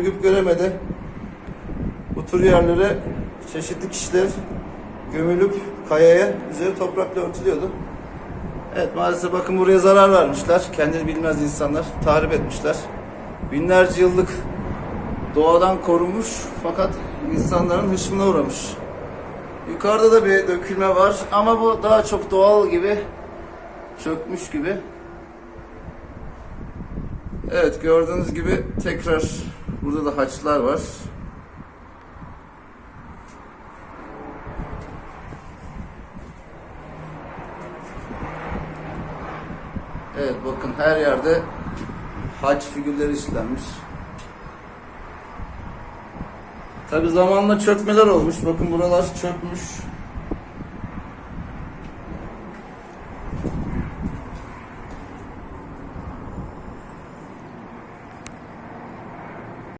Ürgüp göremedi. Bu tür yerlere çeşitli kişiler gömülüp kayaya üzeri toprakla örtülüyordu. Evet maalesef bakın buraya zarar vermişler. Kendini bilmez insanlar. Tahrip etmişler. Binlerce yıllık doğadan korunmuş fakat insanların hışmına uğramış. Yukarıda da bir dökülme var ama bu daha çok doğal gibi çökmüş gibi. Evet gördüğünüz gibi tekrar Burada da haçlar var. Evet bakın her yerde haç figürleri işlenmiş. Tabi zamanla çökmeler olmuş. Bakın buralar çökmüş.